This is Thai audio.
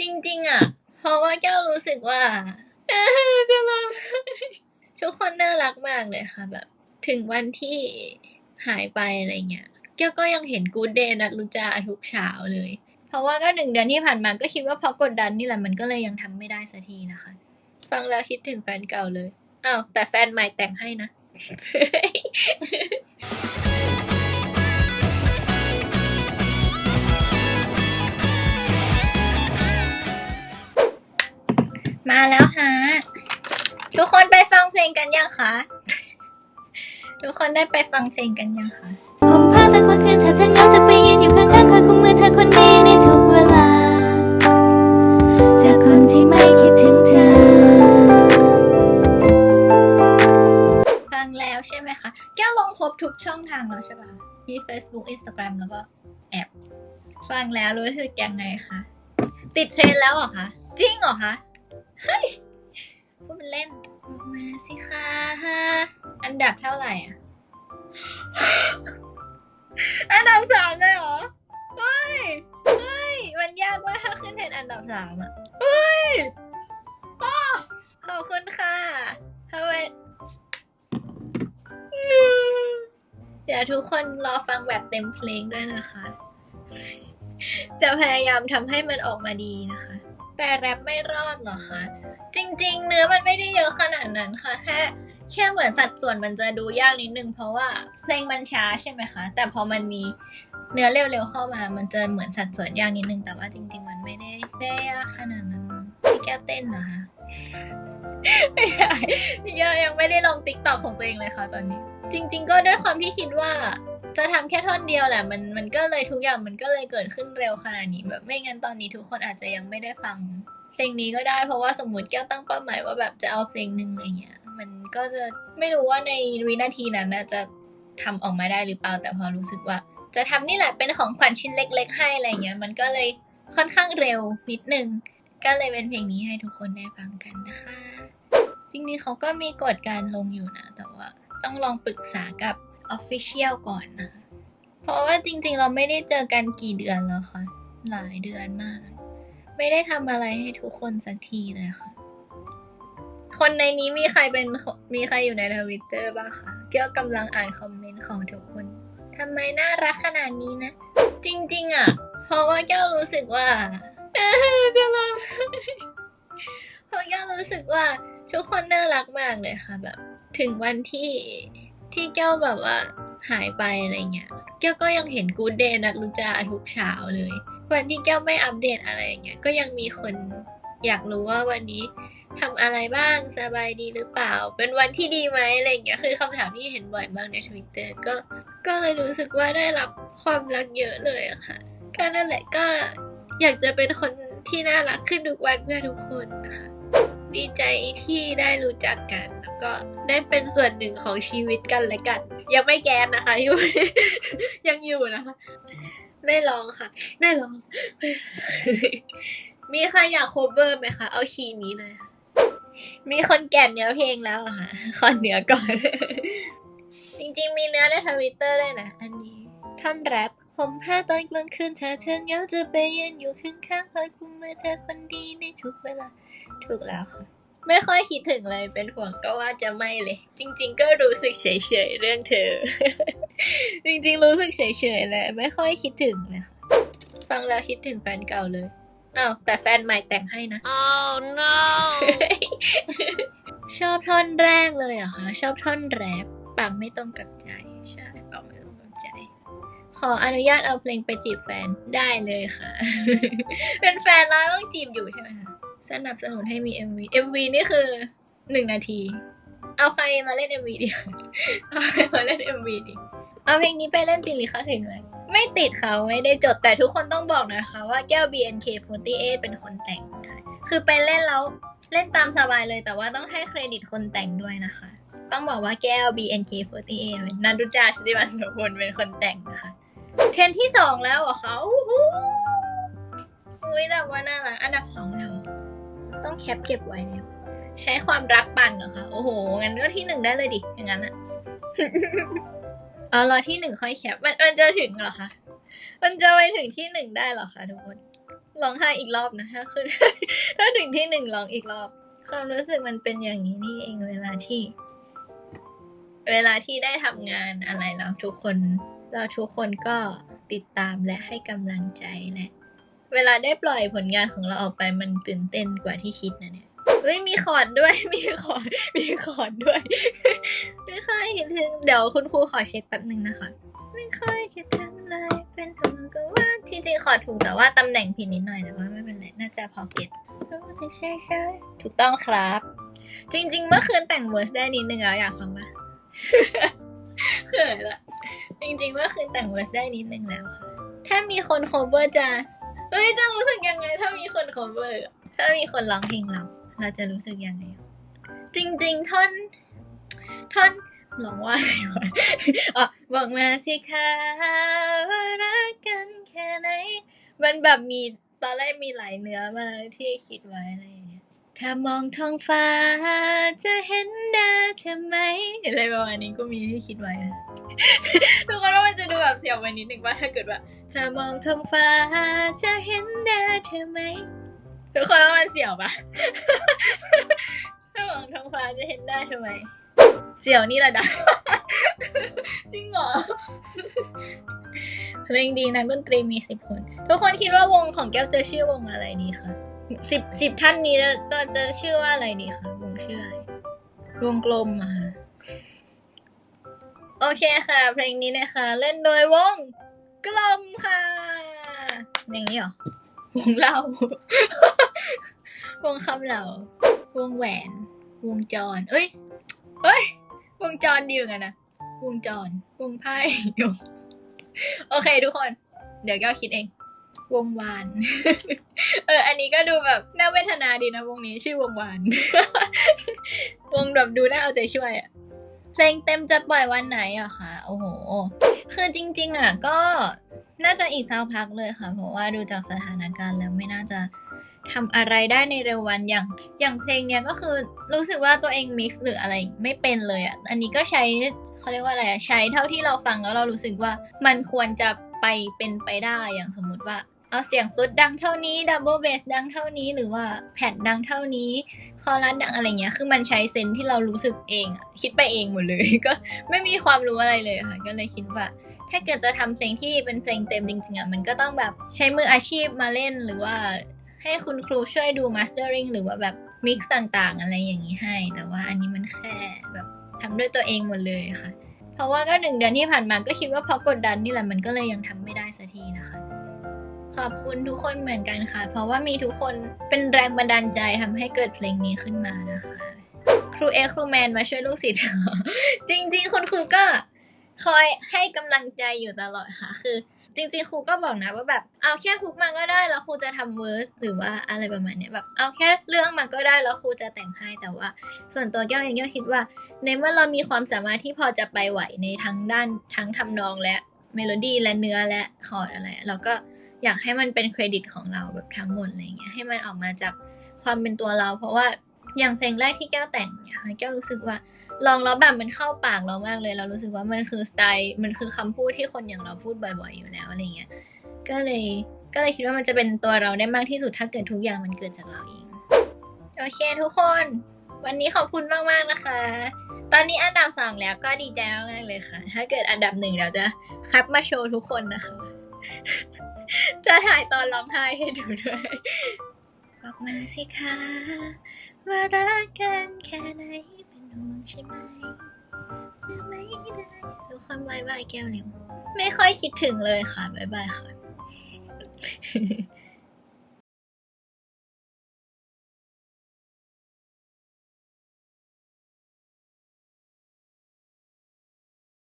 จริง ๆ อะ เพราะว่าแก้วรู้สึกว่าเอ้อจะร้องไห้ทุกคนน่ารักมากเลยค่ะแบบ ถึงวันที่หายไปอะไรเงี้ยแก้วก็ยังเห็นกูดเดย์นัดรู้จาทุกเช้าเลย เพราะว่าก็หนึ่งเดือนที่ผ่านมาก็คิดว่าเพราะกดดันนี่แหละมันก็เลยยังทำไม่ได้สักทีนะคะ ฟังแล้วคิดถึงแฟนเก่าเลยอ้าวแต่แฟนใหม่แต่งให้นะ มาแล้วฮะ ทุกคนไปฟังเพลงกันยังคะ ทุกคนได้ไปฟังเพลงกันยังคะผมพาตะกลางคืนถ้าเธอเหงาจะไปยืนอยู่ข้างๆคอยกุมมือเธอคนนี้ในทุกเวลา จากคนที่ไม่คิดถึงเธอ ฟังแล้วใช่ไหมคะแก้วลงครบทุกช่องทางแล้วใช่ปะคะมี Facebook Instagram แล้วก็แอปฟังแล้วรู้สึกยังไงคะ ติดเทรนด์แล้วเหรอคะ จริงเหรอคะเฮ้ย พูดเป็นเล่นออกมาสิคะอันดับเท่าไหร่อะอันดับสามเลยเหรอ เฮ้ย เฮ้ย มันยากว่ากถ้าขึ้นเทรนอันดับสามอะเฮ้ยโอ้ขอบคุณค่ะทำไมเดี๋ยวทุกคนรอฟังแบบเต็มเพลงด้วยนะคะ จะพยายามทำให้มันออกมาดีนะคะ แต่แรปไม่รอดเหรอคะ จริง ๆ เนื้อมันไม่ได้เยอะขนาดนั้นค่ะ แค่แค่เหมือนสัดส่วนมันจะดูยากนิดนึง เพราะว่าเพลงมันช้าใช่ไหมคะ แต่พอมันมีเนื้อเร็วๆเข้ามา มันจะเหมือนสัดส่วนยากนิดนึง แต่ว่าจริง ๆ มันไม่ได้ได้ยากขนาดนั้นพี่แก้วเต้นเหรอคะไม่ได้พี่แก้วยังไม่ได้ลองติ๊กต็อกของตัวเองเลยค่ะตอนนี้ จริง ๆ ก็ด้วยความที่คิดว่า จะทำแค่ท่อนเดียวแหละมันมันก็เลยทุกอย่างมันก็เลยเกิดขึ้นเร็วขนาดนี้แบบไม่งั้นตอนนี้ทุกคนอาจจะยังไม่ได้ฟังเพลงนี้ก็ได้เพราะว่าสมมติแก้วตั้งเป้าหมายว่าแบบจะเอาเพลงหนึ่งอะไรเงี้ย มันก็จะไม่รู้ว่าในวินาทีนั้นจะทำออกมาได้หรือเปล่าแต่พอรู้สึกว่า จะทำนี่แหละเป็นของขวัญชิ้นเล็ก ๆ ให้อะไรเงี้ย มันก็เลยค่อนข้างเร็วนิดนึงก็เลยเป็นเพลงนี้ให้ทุกคนได้ฟังกันนะคะ จริงๆเขาก็มีกฎการลงอยู่นะ แต่ว่าต้องลองปรึกษากับ Official ก่อนนะคะเพราะว่าจริงๆ เราไม่ได้เจอกันกี่เดือนแล้วค่ะ หลายเดือนมาก ไม่ได้ทำอะไรให้ทุกคนสักทีเลยค่ะ คนในนี้มีใครเป็นมีใครอยู่ในทวิตเตอร์บ้างคะเกี่ยวกำลังอ่านคอมเมนต์ของทุกคนทำไมน่ารักขนาดนี้นะ จริง ๆ อะ เพราะว่าแก้วรู้สึกว่าเจะร้องเพราะแก้วรู้สึกว่าทุกคนน่ารักมากเลยค่ะแบบ ถึงวันที่ ที่แก้วแบบว่าหายไปอะไรเงี้ยแก้วก็ยังเห็นกูดเดย์นัดรู้จาทุกเช้าเลย วันที่แก้วไม่อัปเดตอะไรอย่างเงี้ยก็ยังมีคนอยากรู้ว่าวันนี้ทำอะไรบ้างสบายดีหรือเปล่า เป็นวันที่ดีไหมอะไรเงี้ยคือคำถามที่เห็นบ่อยมากในทวิตเตอร์ก็ก็เลยรู้สึกว่าได้รับความรักเยอะเลยอะค่ะก็นั่นแหละก็อยากจะเป็นคนที่น่ารักขึ้นทุกวันเพื่อทุกคนนะคะ ดีใจที่ได้รู้จักกัน แล้วก็ได้เป็นส่วนหนึ่งของชีวิตกันและกัน ยังไม่แกนนะคะที่ยังอยู่นะคะ ไม่ร้องค่ะ ไม่ร้อง มีใครอยากโคเวอร์ไหมคะ เอาคีย์นี้เลยค่ะมีคนแก่นเนื้อเพลงแล้วค่ะขอเนื้อก่อน จริงๆ มีเนื้อในทวิตเตอร์เลยนะ อันนี้ท่อนแรปผมแพ้ตอนกลางคืนเธอเธอเงาจะไปยืนอยู่ข้างๆคอยกุมมือเธอคนดีในทุกเวลา ถูกแล้วค่ะ ไม่ค่อยคิดถึงเลยเป็นห่วงก็ว่าจะไม่เลย จริง ๆ ก็รู้สึกเฉยๆเรื่องเธอ จริงๆ รู้สึกเฉยๆเลยไม่ค่อยคิดถึงเลยค่ะฟังแล้วคิดถึงแฟนเก่าเลยอ้าวแต่แฟนใหม่แต่งให้นะ Oh no! ชอบท่อนแรกเลยเหรอะคะชอบท่อนแรปปังไม่ตรงกับใจ ใช่ปังไม่ตรงกับใจ ขออนุญาตเอาเพลงไปจีบแฟนได้เลยค่ะ เป็นแฟนแล้วต้องจีบอยู่ใช่ไหมคะ สนับสนุนให้มี MV MV นี่คือหนึ่งนาที เอาใครมาเล่น MV ดีเอาใครมาเล่น MV ดีเอาเพลงนี้ไปเล่นติดลิขสิทธิ์เลยไม่ติดเขาไม่ได้จดแต่ทุกคนต้องบอกนะคะว่าแก้ว BNK48 เป็นคนแต่งค่ะคือไปเล่นแล้วเล่นตามสบายเลยแต่ว่าต้องให้เครดิตคนแต่งด้วยนะคะ ต้องบอกว่าแก้ว BNK48 เป็นนันดุจาชุติมาสุพลเป็นคนแต่งนะคะ เทรนที่สองแล้วเหรอคะอู้หูอุ้ยแต่ว่าน่ารักอันดับสองแล้ว ต้องแคปเก็บไว้แล้วใช้ความรักปั่นเหรอคะ โอ้โห งั้นก็ที่หนึ่งได้เลยดิ อย่างนั้นอะเอรอที่หนึ่งค่อยแคป มันมันจะถึงเหรอคะ มันจะไปถึงที่หนึ่งได้เหรอคะทุกคน ร้องไห้อีกรอบนะ ถ้าขึ้นถ้าถึงที่หนึ่งร้องอีกรอบ ความรู้สึกมันเป็นอย่างนี้นี่เองเวลาที่ เวลาที่ได้ทำงานอะไรแล้วทุกคน เราทุกคนก็ติดตามและให้กำลังใจและ เวลาได้ปล่อยผลงานของเราออกไปมันตื่นเต้นกว่าที่คิดนะเนี่ยเฮ้ยมีคอร์ดด้วยมีคอร์ดมีคอร์ดด้วย ไม่ค่อยคิดถึงเดี๋ยวคุณครูขอเช็คแป๊บหนึ่งนะคะ ไม่ค่อยคิดถึงเลยเป็นห่วงก็ว่าจริงๆขอดถูกแต่ว่าตำแหน่งผิดนิดหน่อยแต่ว่าไม่เป็นไรน่าจะพอเก็ตรู้สึกใช่ใช่ถูกต้องครับ จริง ๆ เมื่อคืนแต่งเวอร์สได้นิดนึงแล้วอยากฟังปะเขินละจริงๆเมื่อคืนแต่งเวอร์สได้นิดนึงแล้วค่ะถ้ามีคน cover จะ เฮ้ยจะรู้สึกยังไง ถ้ามีคน cover อะถ้ามีคนร้องเพลงเราเราจะรู้สึกยังไง จริง ๆ ท่อน ท่อนร้องว่าอะไรวะอ๋อบอกมาสิคะว่ารักกันแค่ไหน มันแบบมีตอนแรกมีหลายเนื้อมากที่คิดไว้อะไรอย่างเงี้ย ถ้ามองท้องฟ้า จะเห็นหน้าเธอไหมอะไรประมาณนี้ก็มีที่คิดไว้นะทุกคนว่ามันจะดูแบบเสียวไปนิดนึงว่าถ้าเกิดว่า ถ้ามองท้องฟ้าจะเห็นหน้าเธอไหมทุกคนว่ามันเสียวปะ ถ้ามองท้องฟ้าจะเห็นหน้าเธอไหมเสียวนี่แหละดะจริงเหรอเพลงดีนักดนตรีมีสิบคน ทุกคนคิดว่าวงของแก้วจะชื่อวงอะไรดีคะสิบสิบท่านนี้จะจะชื่อว่าอะไรดีคะวงชื่ออะไรวงกลมอะโอเคค่ะ เพลงนี้นะคะ เล่นโดยวง กลมค่ะ อย่างนี้เหรอ วงเล่า วงคำเหล่า วงแหวน วงจร เอ้ยเฮ้ย วงจรดีเหมือนกันนะ วงจร วงไพ่วงโอเคทุกคน เดี๋ยวแก้วคิดเอง วงวาน เออ อันนี้ก็ดูแบบน่าเวทนาดีนะวงนี้ชื่อวงวาน วงแบบดูน่าเอาใจช่วยอะเพลงเต็มจะปล่อยวันไหนอะคะ โอ้โห คือจริง ๆ อะ ก็น่าจะอีกสักพักเลยค่ะ เพราะว่าดูจากสถานการณ์แล้วไม่น่าจะทำอะไรได้ในเร็ววันอย่างอย่างเพลงเนี้ยก็คือรู้สึกว่าตัวเองมิกซ์หรืออะไรไม่เป็นเลยอะอันนี้ก็ใช้เขาเรียกว่าอะไรอะใช้เท่าที่เราฟังแล้วเรารู้สึกว่ามันควรจะไปเป็นไปได้อย่างสมมุติว่า เอาเสียงฟลุตดังเท่านี้ดับเบิลเบสดังเท่านี้หรือว่าแพดดังเท่านี้ คอรัสดังอะไรเงี้ยคือมันใช้เซนที่เรารู้สึกเองอะคิดไปเองหมดเลย ก็ไม่มีความรู้อะไรเลยค่ะ ก็เลยคิดว่า ถ้าเกิดจะทำเพลงที่เป็นเพลงเต็มจริงๆอะมันก็ต้องแบบใช้มืออาชีพมาเล่นหรือว่า ให้คุณครูช่วยดูมาสเตอริงหรือว่าแบบมิกซ์ต่างๆ อะไรอย่างนี้ให้ แต่ว่าอันนี้มันแค่แบบทำด้วยตัวเองหมดเลยค่ะ เพราะว่าก็หนึ่งเดือนที่ผ่านมาก็คิดว่าเพราะกดดันนี่แหละมันก็เลยยังทำไม่ได้สักทีนะคะ ขอบคุณทุกคนเหมือนกันค่ะ เพราะว่ามีทุกคนเป็นแรงบันดาลใจทำให้เกิดเพลงนี้ขึ้นมานะคะ ครูเอครูแมนมาช่วยลูกศิษย์จริง ๆ คุณครูก็คอยให้กำลังใจอยู่ตลอดค่ะ คือ จริง ๆ ครูก็บอกนะว่าแบบ เอาแค่ฮุกมาก็ได้แล้วครูจะทำเวอร์สหรือว่าอะไรประมาณเนี้ยแบบเอาแค่เรื่องมาก็ได้แล้วครูจะแต่งให้แต่ว่า ส่วนตัวแก้วเองแก้วคิดว่า ในเมื่อเรามีความสามารถที่พอจะไปไหวในทั้งด้านทั้งทำนองและเมโลดี้และเนื้อและคอร์ดอะไร เราก็ อยากให้มันเป็นเครดิตของเราแบบทั้งหมดอะไรเงี้ยให้มันออกมาจากความเป็นตัวเรา เพราะว่าอย่างเพลงแรกที่แก้วแต่งเนี่ยแก้วรู้สึกว่าลองแล้วแบบมันเข้าปากเรามากเลย เรารู้สึกว่ามันคือสไตล์มันคือคำพูดที่คนอย่างเราพูดบ่อย ๆ อยู่แล้วอะไรเงี้ยก็เลยก็เลยคิดว่ามันจะเป็นตัวเราได้มากที่สุดถ้าเกิดทุกอย่างมันเกิดจากเราเองโอเคทุกคน วันนี้ขอบคุณมากๆนะคะ ตอนนี้อันดับสองแล้วก็ดีใจมากๆเลยค่ะ ถ้าเกิดอันดับหนึ่งเราจะคัดมาโชว์ทุกคนนะคะ จะถ่ายตอนร้องไห้ให้ดูด้วย บอกมาสิคะว่ารักกันแค่ไหนเป็นห่วงใช่ไหมเมื่อไม่ได้ดูความบายบายแก้วนิ้วไม่ค่อยคิดถึงเลยค่ะบายบายค่ะ